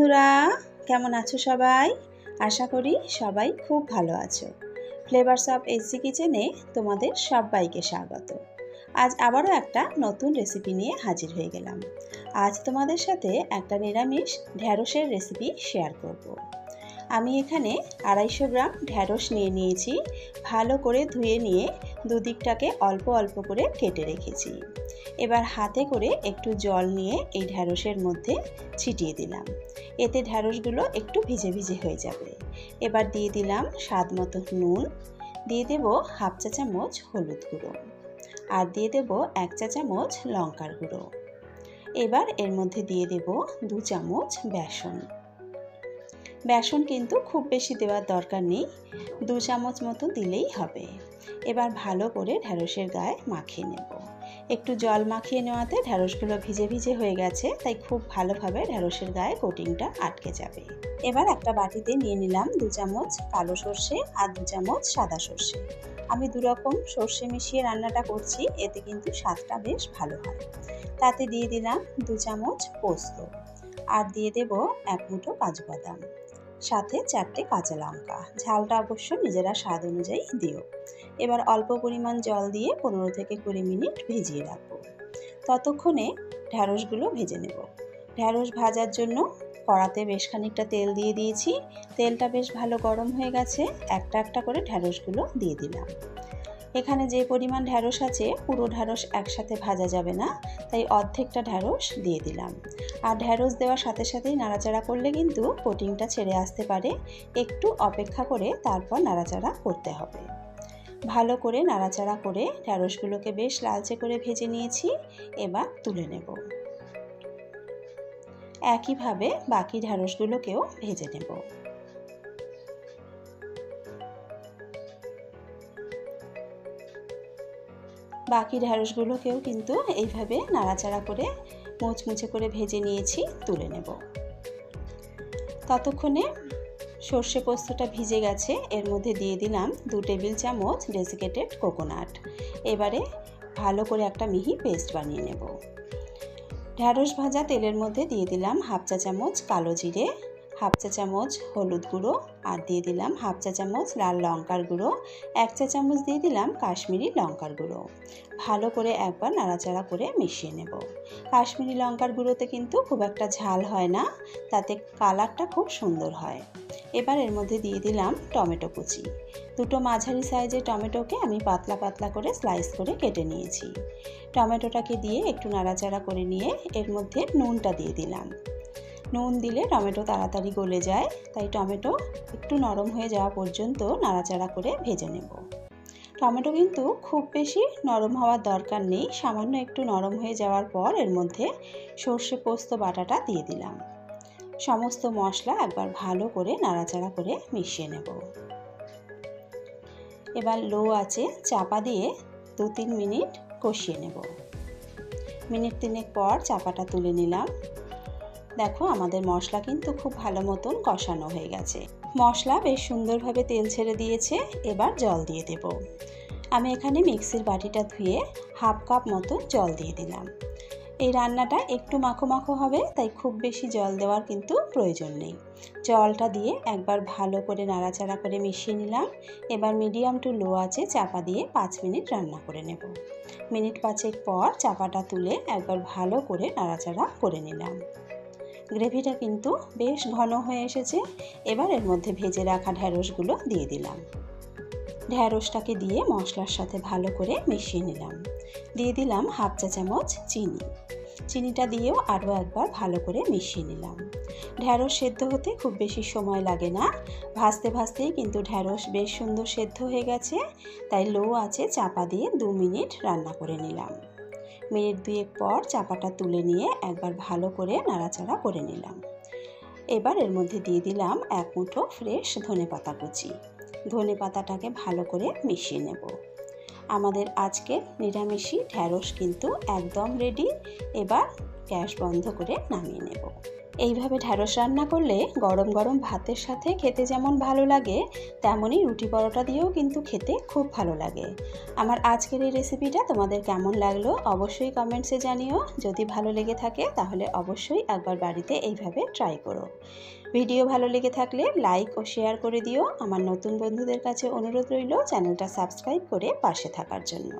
বন্ধুরা, কেমন আছো সবাই? আশা করি সবাই খুব ভালো আছো। ফ্লেভারস অফ এসি কিচেনে তোমাদের সবাইকে স্বাগত। আজ আবারও একটা নতুন রেসিপি নিয়ে হাজির হয়ে গেলাম। আজ তোমাদের সাথে একটা নিরামিষ ঢ্যাঁড়সের রেসিপি শেয়ার করব। আমি এখানে আড়াইশো গ্রাম ঢ্যাঁড়স নিয়ে নিয়েছি। ভালো করে ধুয়ে নিয়ে দুদিকটাকে অল্প অল্প করে কেটে রেখেছি। এবার হাতে করে একটু জল নিয়ে এই ঢ্যাঁড়সের মধ্যে ছিটিয়ে দিলাম। এতে ঢ্যাঁড়সগুলো একটু ভিজে ভিজে হয়ে যাবে। এবার দিয়ে দিলাম স্বাদ মতো নুন। দিয়ে দেব হাফ চা চামচ হলুদ গুঁড়ো। আর দিয়ে দেব এক চা চামচ লঙ্কার গুঁড়ো। এবার এর মধ্যে দিয়ে দেব দু চামচ বেসন। বেসন কিন্তু খুব বেশি দেওয়ার দরকার নেই। দু চামচ মতো দিলেই হবে। এবার ভালো করে ঢ্যাঁড়সের গায়ে মাখিয়ে নেব। একটু জল মাখিয়ে নেওয়াতে ঢ্যাঁড়সগুলো ভিজে ভিজে হয়ে গেছে, তাই খুব ভালোভাবে ঢ্যাঁড়সের গায়ে কোটিংটা আটকে যাবে। এবার একটা বাটিতে নিয়ে নিলাম দু চামচ কালো সর্ষে আর দু চামচ সাদা সর্ষে। আমি দুরকম সর্ষে মিশিয়ে রান্নাটা করছি, এতে কিন্তু স্বাদটা বেশ ভালো হয়। তাতে দিয়ে দিলাম দু চামচ পোস্ত। আর দিয়ে দেব এক মুঠো কাজু বাদাম সাথে চারটে কাঁচা লঙ্কা। ঝালটা অবশ্য নিজেরা স্বাদ অনুযায়ী দিও। এবার অল্প পরিমাণ জল দিয়ে পনেরো থেকে কুড়ি মিনিট ভিজিয়ে রাখব। ততক্ষণে ঢ্যাঁড়সগুলো ভেজে নেব। ঢ্যাঁড়স ভাজার জন্য কড়াতে বেশ খানিকটা তেল দিয়ে দিয়েছি। তেলটা বেশ ভালো গরম হয়ে গেছে। একটা একটা করে ঢ্যাঁড়সগুলো দিয়ে দিলাম। এখানে যে পরিমাণ ঢ্যাঁড়স আছে, পুরো ঢ্যাঁড়স একসাথে ভাজা যাবে না, তাই অর্ধেকটা ঢ্যাঁড়স দিয়ে দিলাম। আর ঢ্যাঁড়স দেওয়ার সাথে সাথেই নাড়াচাড়া করলে কিন্তু কোটিংটা ছেড়ে আসতে পারে। একটু অপেক্ষা করে তারপর নাড়াচাড়া করতে হবে। ভালো করে নাড়াচাড়া করে ঢ্যাঁড়সগুলোকে বেশ লালচে করে ভেজে নিয়েছি, এবার তুলে নেব। একইভাবে বাকি ঢ্যাঁড়সগুলোকেও ভেজে নেব। বাকি ঢ্যাঁড়সগুলোকেও কিন্তু এইভাবে নাড়াচাড়া করে মুচমুচে করে ভেজে নিয়েছি, তুলে নেব। ততক্ষণে সর্ষে পোস্তটা ভিজে গেছে, এর মধ্যে দিয়ে দিলাম দু টেবিল চামচ ডেসিকেটেড কোকোনাট। এবারে ভালো করে একটা মিহি পেস্ট বানিয়ে নেব। ঢ্যাঁড়স ভাজা তেলের মধ্যে দিয়ে দিলাম হাফ চা চামচ কালো জিরে হাফ চা চামচ হলুদ গুঁড়ো আর দিয়ে দিলাম হাফ চা চামচ লাল লঙ্কার গুঁড়ো। এক চা চামচ দিয়ে দিলাম কাশ্মীরি লঙ্কার গুঁড়ো। ভালো করে একবার নাড়াচাড়া করে মিশিয়ে নেব। কাশ্মীরি লঙ্কার গুঁড়োতে কিন্তু খুব একটা ঝাল হয় না, তাতে কালারটা খুব সুন্দর হয়। এবার এর মধ্যে দিয়ে দিলাম টমেটো কুচি। দুটো মাঝারি সাইজের টমেটোকে আমি পাতলা পাতলা করে স্লাইস করে কেটে নিয়েছি। টমেটোটাকে দিয়ে একটু নাড়াচাড়া করে নিয়ে এর মধ্যে নুনটা দিয়ে দিলাম। নুন দিলে টমেটো তাড়াতাড়ি গলে যায়, তাই টমেটো একটু নরম হয়ে যাওয়া পর্যন্ত নাড়াচাড়া করে ভেজে নেব। টমেটো কিন্তু খুব বেশি নরম হওয়ার দরকার নেই, সামান্য একটু নরম হয়ে যাওয়ার পর এর মধ্যে সর্ষে পোস্ত বাটাটা দিয়ে দিলাম। সমস্ত মশলা একবার ভালো করে নাড়াচাড়া করে মিশিয়ে নেব। এবার লো আছে চাপা দিয়ে দু তিন মিনিট কষিয়ে নেব। মিনিট তিনেক পর চাপাটা তুলে নিলাম। দেখো, আমাদের মশলা কিন্তু খুব ভালো মতন কষানো হয়ে গেছে। মশলা বেশ সুন্দরভাবে তেল ছেড়ে দিয়েছে, এবার জল দিয়ে দেব। আমি এখানে মিক্সির বাটিটা ধুয়ে হাফ কাপ মতো জল দিয়ে দিলাম। এই রান্নাটা একটু মাখো মাখো হবে, তাই খুব বেশি জল দেওয়ার কিন্তু প্রয়োজন নেই। জলটা দিয়ে একবার ভালো করে নাড়াচাড়া করে মিশিয়ে নিলাম। এবার মিডিয়াম টু লো আছে চাপা দিয়ে পাঁচ মিনিট রান্না করে নেব। মিনিট পাঁচেক পর চাপাটা তুলে একবার ভালো করে নাড়াচাড়া করে নিলাম। গ্রেভিটা কিন্তু বেশ ঘন হয়ে এসেছে। এবার এর মধ্যে ভেজে রাখা ঢ্যাঁড়সগুলো দিয়ে দিলাম। ঢ্যাঁড়সটাকে দিয়ে মশলার সাথে ভালো করে মিশিয়ে নিলাম। দিয়ে দিলাম হাফ চা চামচ চিনি। চিনিটা দিয়েও আরও একবার ভালো করে মিশিয়ে নিলাম। ঢ্যাঁড়স সেদ্ধ হতে খুব বেশি সময় লাগে না। ভাজতে ভাজতেই কিন্তু ঢ্যাঁড়স বেশ সুন্দর সেদ্ধ হয়ে গেছে। তাই লো আছে চাপা দিয়ে দু মিনিট রান্না করে নিলাম। মিনিট দুয়েক পর চাপাটা তুলে নিয়ে একবার ভালো করে নাড়াচাড়া করে নিলাম। এবার এর মধ্যে দিয়ে দিলাম এক মুঠো ফ্রেশ ধনে পাতা কুচি। ধনে পাতাটাকে ভালো করে মিশিয়ে নেব। আমাদের আজকে নিরামিষি ঢ্যাঁড়স কিন্তু একদম রেডি এবার গ্যাস বন্ধ করে নামিয়ে নেব। এইভাবে ঢ্যাঁড়স রান্না করলে গরম গরম ভাতের সাথে খেতে যেমন ভালো লাগে, তেমনই রুটি পরোটা দিয়েও কিন্তু খেতে খুব ভালো লাগে। আমার আজকের এই রেসিপিটা তোমাদের কেমন লাগল অবশ্যই কমেন্টসে জানিও। যদি ভালো লেগে থাকে তাহলে অবশ্যই একবার বাড়িতে এইভাবে ট্রাই করো। ভিডিও ভালো লেগে থাকলে লাইক ও শেয়ার করে দিও। আমার নতুন বন্ধুদের কাছে অনুরোধ রইল চ্যানেলটা সাবস্ক্রাইব করে পাশে থাকার জন্য।